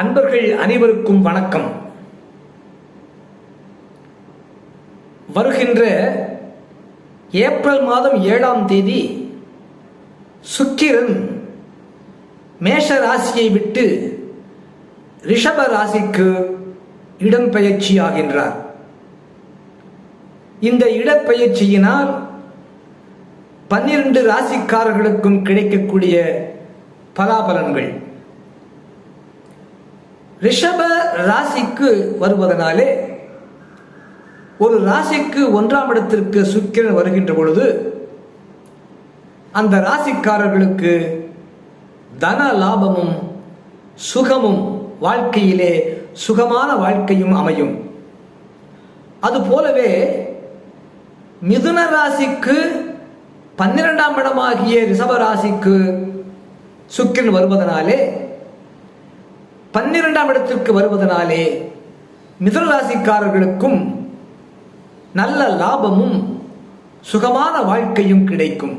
அன்பர்கள் அனைவருக்கும் வணக்கம். வருகின்ற ஏப்ரல் மாதம் ஏழாம் தேதி சுக்கிரன் மேஷ ராசியை விட்டு ரிஷப ராசிக்கு இடம்பெயர்ச்சி ஆகின்றார். இந்த இடப்பெயர்ச்சியினால் பன்னிரண்டு ராசிக்காரர்களுக்கும் கிடைக்கக்கூடிய பலாபலன்கள். ரிஷப ராசிக்கு வருவதனாலே ஒரு ராசிக்கு ஒன்றாம் இடத்திற்கு சுக்கிரன் வருகின்ற பொழுது அந்த ராசிக்காரர்களுக்கு தன லாபமும் சுகமும் வாழ்க்கையிலே சுகமான வாழ்க்கையும் அமையும். அது போலவே மிதுன ராசிக்கு பன்னிரெண்டாம் இடமாகிய ரிஷப ராசிக்கு சுக்கிரன் வருவதனாலே பன்னிரெண்டாம் இடத்திற்கு வருவதனாலே மிதுன ராசிக்காரர்களுக்கும் நல்ல லாபமும் சுகமான வாழ்க்கையும் கிடைக்கும்.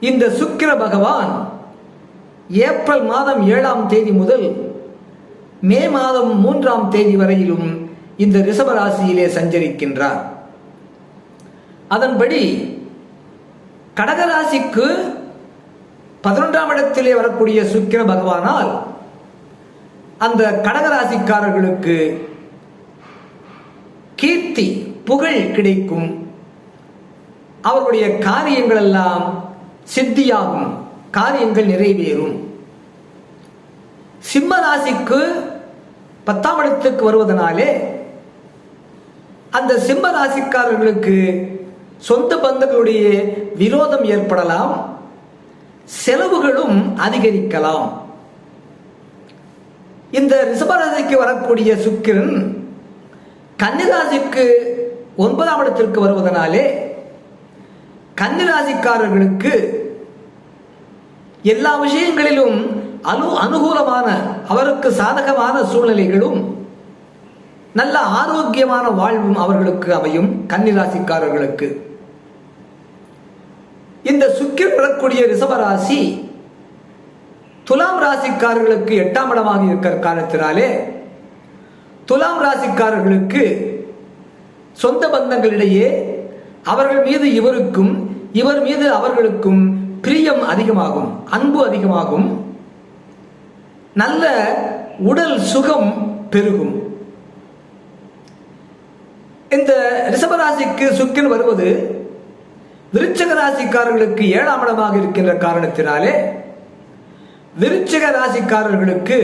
இந்த சுக்கிர பகவான் ஏப்ரல் மாதம் ஏழாம் தேதி முதல் மே மாதம் மூன்றாம் தேதி வரையிலும் இந்த ரிஷபராசியிலே சஞ்சரிக்கின்றார். அதன்படி கடகராசிக்கு பதினொன்றாம் இடத்திலே வரக்கூடிய சுக்கிர பகவானால் அந்த கடகராசிக்காரர்களுக்கு கீர்த்தி புகழ் கிடைக்கும். அவர்களுடைய காரியங்கள் எல்லாம் சித்தியாகும். காரியங்கள் நிறைவேறும். சிம்ம ராசிக்கு பத்தாம் இடத்துக்கு வருவதனாலே அந்த சிம்ம ராசிக்காரர்களுக்கு சொந்த பந்தங்களுடைய விரோதம் ஏற்படலாம். செலவுகளும் அதிகரிக்கலாம். இந்த ரிஷபராசிக்கு வரக்கூடிய சுக்கிரன் கன்னிராசிக்கு ஒன்பதாம் இடத்திற்கு வருவதனாலே கன்னிராசிக்காரர்களுக்கு எல்லா விஷயங்களிலும் அனு அனுகூலமான அவருக்கு சாதகமான சூழ்நிலைகளும் நல்ல ஆரோக்கியமான வாழ்வும் அவர்களுக்கு அமையும் கன்னிராசிக்காரர்களுக்கு. இந்த சுக்கிரன் வரக்கூடிய ரிஷபராசி துலாம் ராசிக்காரர்களுக்கு எட்டாம் இடமாக இருக்கிற காரணத்தினாலே துலாம் ராசிக்காரர்களுக்கு சொந்த பந்தங்களிடையே அவர்கள் மீது இவருக்கும் இவர் மீது அவர்களுக்கும் பிரியம் அதிகமாகும் அன்பு அதிகமாகும். நல்ல உடல் சுகம் பெருகும். இந்த ரிஷபராசிக்கு சுக்கின் வருவது விருச்சக ராசிக்காரர்களுக்கு ஏழாம் இடமாக இருக்கின்ற காரணத்தினாலே விருச்சிக ராசிக்காரர்களுக்கு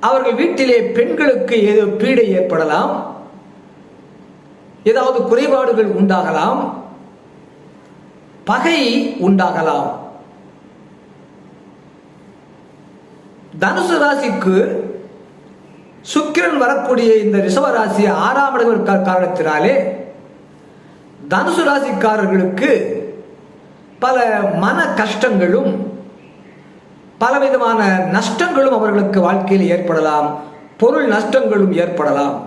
அவர்கள் வீட்டிலே பெண்களுக்கு ஏதோ பீடை ஏற்படலாம் ஏதாவது குறைபாடுகள் உண்டாகலாம் பகை உண்டாகலாம். தனுசு ராசிக்கு சுக்கிரன் வரக்கூடிய இந்த ரிஷப ராசி ஆறாம் இடம் காரணத்தினாலே தனுசு ராசிக்காரர்களுக்கு பல மன கஷ்டங்களும் பலவிதமான நஷ்டங்களும் அவர்களுக்கு வாழ்க்கையில் ஏற்படலாம். பொருள் நஷ்டங்களும் ஏற்படலாம்.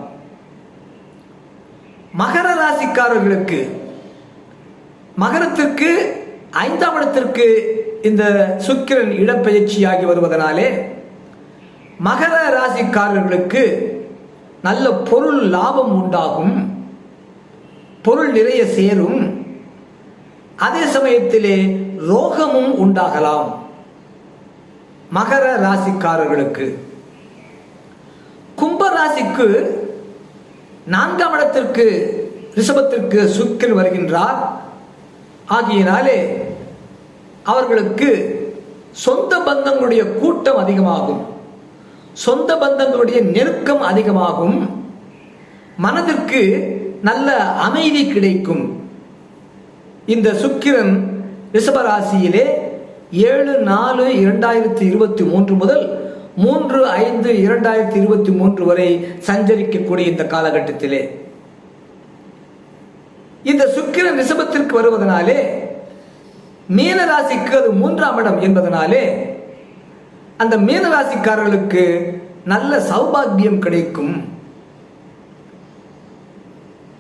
மகர ராசிக்காரர்களுக்கு மகரத்திற்கு ஐந்தாம் இடத்திற்கு இந்த சுக்கிரன் இடப்பெயர்ச்சியாகி வருவதனாலே மகர ராசிக்காரர்களுக்கு நல்ல பொருள் லாபம் உண்டாகும். பொருள் நிறைய சேரும். அதே சமயத்திலே ரோகமும் உண்டாகலாம். மகர ராசிக்காரர்களுக்கு. கும்ப ராசிக்கு நான்காம் இடத்திற்கு ரிஷபத்திற்கு சுக்கிரன் வருகின்றார். ஆகியனாலே அவர்களுக்கு சொந்த பந்தங்களுடைய கூட்டம் அதிகமாகும். சொந்த பந்தங்களுடைய நெருக்கம் அதிகமாகும். மனதிற்கு நல்ல அமைதி கிடைக்கும். இந்த சுக்கிரன் ரிஷபராசியிலே ஏழு நாலு இரண்டாயிரத்தி இருபத்தி மூன்று முதல் மூன்று ஐந்து இரண்டாயிரத்தி இருபத்தி மூன்று வரை சஞ்சரிக்கக்கூடிய இந்த காலகட்டத்திலே. இந்த சுக்கிரன் ரிஷபத்திற்கு வருவதனாலே மீனராசிக்கு அது மூன்றாம் இடம் என்பதனாலே அந்த மீனராசிக்காரர்களுக்கு நல்ல சௌபாகியம் கிடைக்கும்.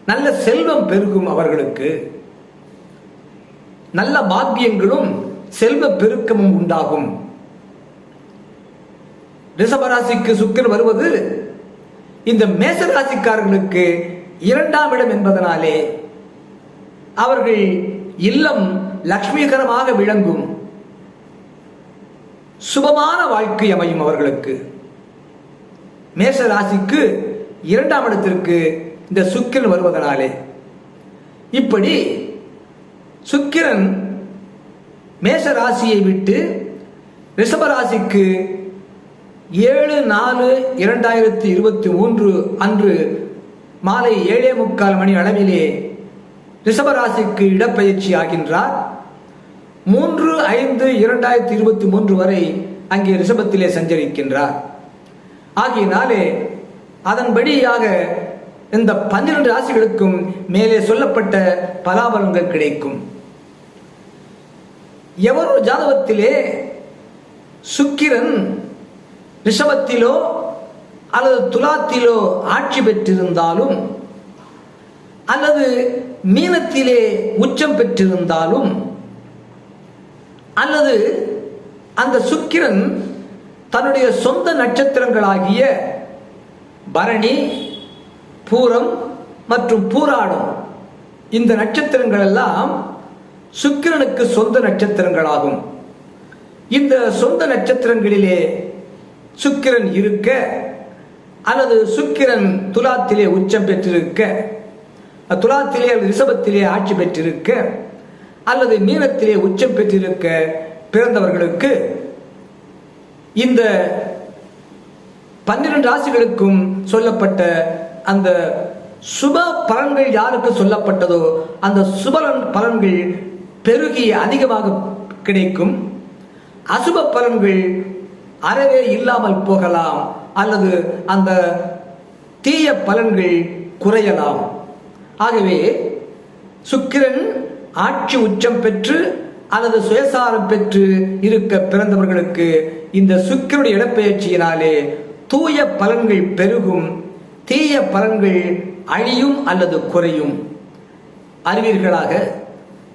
நல்ல செல்வம் பெருகும் அவர்களுக்கு. நல்ல பாக்கியங்களும் செல்வ பெருக்கமும் உண்டாகும். ரிஷபராசிக்கு சுக்கிரன் வருவது இந்த மேசராசிக்காரர்களுக்கு இரண்டாம் இடம் என்பதனாலே அவர்கள் இல்லம் லக்ஷ்மிகரமாக விளங்கும். சுபமான வாழ்க்கை அமையும் அவர்களுக்கு. மேச ராசிக்கு இரண்டாம் இடத்திற்கு இந்த சுக்கிரன் வருவதனாலே. இப்படி சுக்கிரன் மேச ராசியை விட்டு ரிஷப ராசிக்கு ஏழு நாலு இரண்டாயிரத்தி இருபத்தி மூன்று அன்று மாலை ஏழே முக்கால் மணி அளவிலே ரிஷபராசிக்கு இடப்பெயர்ச்சி ஆகின்றார். மூன்று ஐந்து இரண்டாயிரத்தி இருபத்தி மூன்று வரை அங்கே ரிஷபத்திலே சஞ்சரிக்கின்றார். ஆகியனாலே அதன்படியாக இந்த பன்னிரண்டு ராசிகளுக்கும் மேலே சொல்லப்பட்ட பலாபலங்கள் கிடைக்கும். எவரோ ஜாதகத்திலே சுக்கிரன் ரிஷபத்திலோ அல்லது துலாத்திலோ ஆட்சி பெற்றிருந்தாலும் அல்லது மீனத்திலே உச்சம் பெற்றிருந்தாலும் அல்லது அந்த சுக்கிரன் தன்னுடைய சொந்த நட்சத்திரங்களாகிய பரணி பூரம் மற்றும் பூராடம் இந்த நட்சத்திரங்கள் எல்லாம் சுக்கிரனுக்கு சொந்த நட்சத்திரங்களாகும். இந்த சொந்த நட்சத்திரங்களிலே சுக்கிரன் இருக்க அல்லது சுக்கிரன் துலாத்திலே உச்சம் பெற்றிருக்க துலாத்திலே அல்லது ரிஷபத்திலே ஆட்சி பெற்றிருக்க அல்லது மீனத்திலே உச்சம் பெற்றிருக்க பிறந்தவர்களுக்கு இந்த பன்னிரண்டு ராசிகளுக்கும் சொல்லப்பட்ட அந்த சுப பலன்கள் யாருக்கு சொல்லப்பட்டதோ அந்த சுப பலன்கள் பெருகி அதிகமாக கிடைக்கும். அசுப பலன்கள் அறவே இல்லாமல் போகலாம் அல்லது அந்த தீய பலன்கள் குறையலாம். ஆகவே சுக்கிரன் ஆட்சி உச்சம் பெற்று அல்லது சுயசாரம் பெற்று இருக்க பிறந்தவர்களுக்கு இந்த சுக்கிரனுடைய இடப்பெயர்ச்சியினாலே தூய பலன்கள் பெருகும். தீய பலன்கள் அழியும் அல்லது குறையும். அறிவீர்களாக?